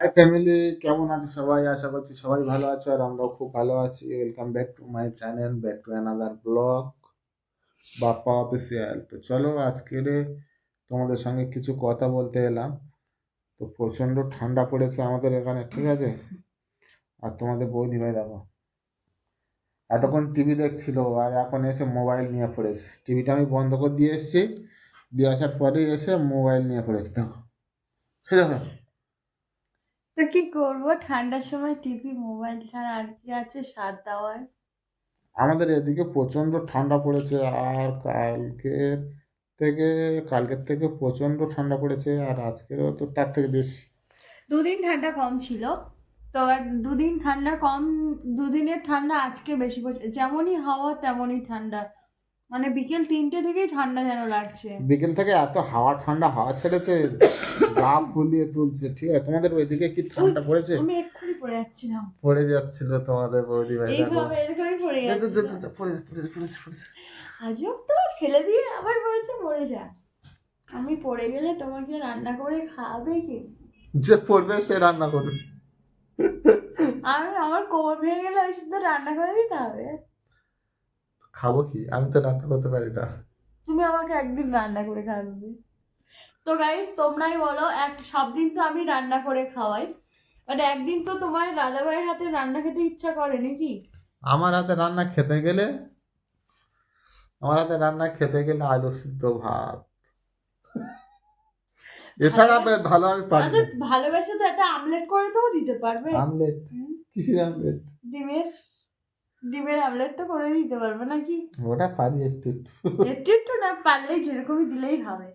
High family কেমন আছে সবাই? আশা করছি সবাই ভালো আছো আর আমরাও খুব ভালো আছি। Welcome back to my channel back to another blog Bappa official তো চলো আজকের তোমাদের সঙ্গে কিছু কথা বলতে এলাম। তো প্রচণ্ড ঠান্ডা পড়েছে আমাদের এখানে, ঠিক আছে? আর তোমাদের বৌদি ভাই দেখো। এতক্ষণ টিভি দেখছিল আর এখন এসে মোবাইল নিয়ে পড়েছে। টিভিটা আমি বন্ধ করে দিয়ে এসেছি। দিয়ে আসার পরে এসে মোবাইল নিয়ে পড়েছে, দেখো। ঠিক আছে? তো কি করব? ঠান্ডার সময় টিভি মোবাইল ছাড়া আর কি আছে? সাত দেওয়ার। আমাদের এদিকে প্রচণ্ড ঠান্ডা পড়েছে আর কালকের থেকে কালকের থেকে প্রচণ্ড ঠান্ডা পড়েছে আর আজকেরও তো তার থেকে বেশি। দুদিন ঠান্ডা কম ছিল। তো আর দুদিন ঠান্ডা কম দুদিনের ঠান্ডা আজকে বেশি পড়ছে। যেমনই হাওয়া তেমনই ঠান্ডা। মানে বিকেল তিনটে থেকেই ঠান্ডা যেন লাগছে। বিকেল থেকে এত হাওয়া ঠান্ডা হাওয়া ছেড়েছে গা ফুলিয়ে তুলছে ঠিক আছে? তোমাদের ওইদিকে কি ঠান্ডা পড়েছে? আমি এক্ষুনি পড়ে যাচ্ছিলাম। পড়ে যাচ্ছিল তোমাদের বৌদি ভাই দেখো। এইভাবে এরকমই পড়ে তো, পড়েছে পড়েছে পড়েছে পড়েছে আজব তো ফেলে দিয়ে আবার বলছে মরে যা। আমি পড়ে গেলে তোমাকে রান্না করে খাওয়াবে কি? যে পড়বে সে রান্না করবে। আমি আমার কোমর ভেঙে গেলে ওই শুধু রান্না করে দিতে হবে। খাব কি? আমি তো রান্না করতে পারি না। তুমি আমাকে একদিন রান্না করে খাওয়াবে। তো গাইস তোমরাই বলো এক সব দিন তো আমি রান্না করে খাওয়াই। বাট একদিন তো তোমার দাদা ভাইয়ের হাতে রান্না খেতে ইচ্ছা করে নাকি? আমার হাতে রান্না খেতে গেলে আমার হাতে রান্না খেতে গেলে আলু সিদ্ধ ভাত। এছাড়া ভালো আমি পারি আচ্ছা ভালোবেসে তো একটা আমলেট করে তো দিতে পারবে। আমলেট? কিসের আমলেট? ডিমের? ডিমের আমলেট তো করে দিতে পারবে নাকি? ওটা পারি একটু। একটু একটু না পারলেই যেরকমই দিলেই হবে।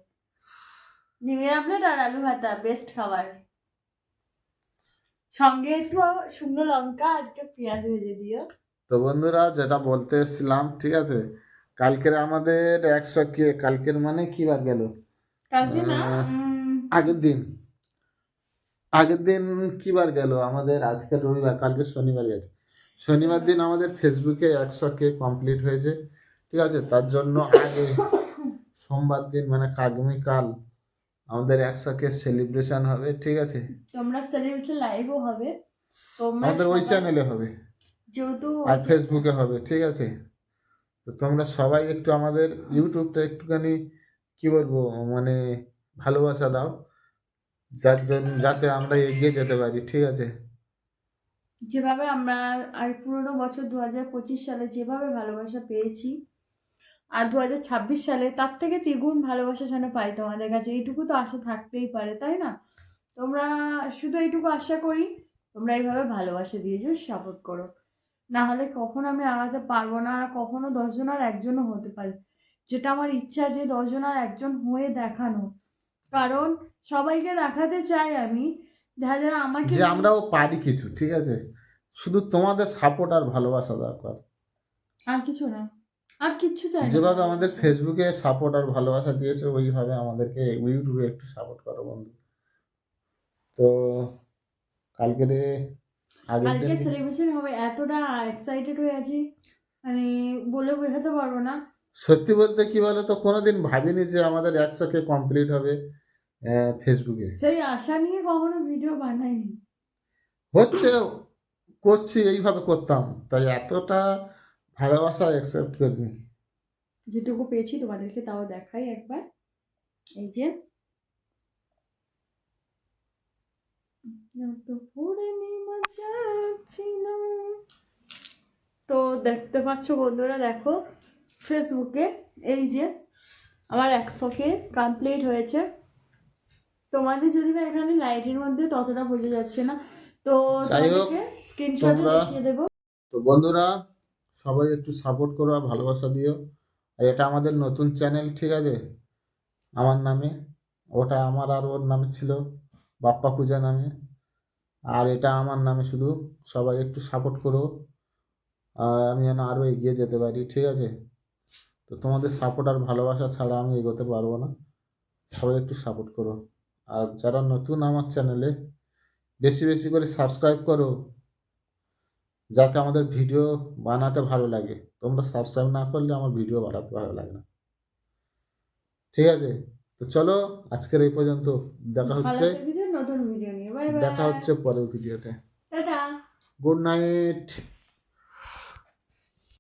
ডিমের আমলেট আর আলু ভাতা বেস্ট খাবার। সঙ্গে একটু শুকনো লঙ্কা আর একটু পেঁয়াজ ভেজে দিও। তো বন্ধুরা যেটা বলতে এসেছিলাম ঠিক আছে? কালকের আমাদের একশো কে কালকের মানে কি বার গেল? কালকে না আগের দিন। আগের দিন কি বার গেল? আমাদের আজকে রবিবার কালকে শনিবার গেছে। শনিবার দিন আমাদের ফেসবুকে একশো কে কমপ্লিট হয়েছে ঠিক আছে? তার জন্য আগে সোমবার দিন মানে আগামীকাল আমাদের একশো কে সেলিব্রেশন হবে ঠিক আছে? তোমরা সেলিব্রেশন লাইভও হবে। আমাদের ওই চ্যানেলে হবে। যেহেতু আর ফেসবুকে হবে ঠিক আছে? তো তোমরা সবাই একটু আমাদের ইউটিউবটা একটুখানি কি বলব মানে ভালোবাসা দাও যার জন্য যাতে আমরা এগিয়ে যেতে পারি ঠিক আছে? যেভাবে আমরা আর পুরোনো বছর দু হাজার পঁচিশ সালে যেভাবে ভালোবাসা পেয়েছি, আর দু হাজার ছাব্বিশ সালে তার থেকে দ্বিগুণ ভালোবাসা যেন পাই তোমাদের কাছে, এইটুকু তো আশা থাকতেই পারে, তাই না? তোমরা শুধু এইটুকু আশা করি, তোমরা এইভাবে ভালোবাসা দিয়ে যাও সাপোর্ট করো। না হলে কখনো আমি আগাতে পারব না, আর কখনো দশজন আর একজনও হতে পারে। যেটা আমার ইচ্ছা যে দশজন আর একজন হয়ে দেখানো। কারণ সবাইকে দেখাতে চাই আমি যারা যারা আমাকে যে আমরাও পারি কিছু ঠিক আছে? শুধু তোমাদের সাপোর্ট আর ভালোবাসা দরকার। আর কিছু না আর কিচ্ছু চাই যেভাবে আমাদের ফেসবুকে সাপোর্ট আর ভালোবাসা দিয়েছে ওইভাবে আমাদেরকে ইউটিউবে একটু সাপোর্ট করো বন্ধু। তো কালকে রে কালকে সেলিব্রেশন হবে এতটা এক্সাইটেড হয়ে আছি মানে বলে বোঝাতে পারব না। সত্যি বলতে কি বলো তো কোনোদিন ভাবিনি যে আমাদের একশো কে কমপ্লিট হবে ফেসবুকে সেই আশা নিয়ে কখনো ভিডিও বানাইনি? হচ্ছে করছি এইভাবে করতাম। তাই এতটা ভালোবাসা অ্যাকসেপ্ট করিনি। যেটুকু পেয়েছি তোমাদেরকে তাও দেখাই একবার। এই যে। তো দেখতে পাচ্ছ বন্ধুরা দেখো ফেসবুকে এই যে আমার একশোকে কমপ্লিট হয়েছে। তোমাদের যদি না এখানে লাইটের মধ্যে ততটা বোঝা যাচ্ছে না তো তোমাদেরকে স্ক্রিনশটে দেখিয়ে দেবো। তো বন্ধুরা সবাই একটু সাপোর্ট করো আর ভালোবাসা দিও। আর এটা আমাদের নতুন চ্যানেল ঠিক আছে? আমার নামে। ওটা আমার আর ওর নামে ছিল বাপ্পা পূজা নামে। আর এটা আমার নামে শুধু সবাই একটু সাপোর্ট করো। আমি যেন আরও এগিয়ে যেতে পারি ঠিক আছে? তো তোমাদের সাপোর্ট আর ভালোবাসা ছাড়া আমি এগোতে পারব না। সবাই একটু সাপোর্ট করো। আর যারা নতুন আমার চ্যানেলে বেশি বেশি করে সাবস্ক্রাইব করো যাতে আমাদের ভিডিও বানাতে ভালো লাগে। তোমরা সাবস্ক্রাইব না করলে আমার ভিডিও বানাতে ভালো লাগে না। ঠিক আছে? তো চলো আজকের এই পর্যন্ত দেখা হচ্ছে। নতুন ভিডিও নিয়ে। দেখা হচ্ছে পরের ভিডিওতে গুড নাইট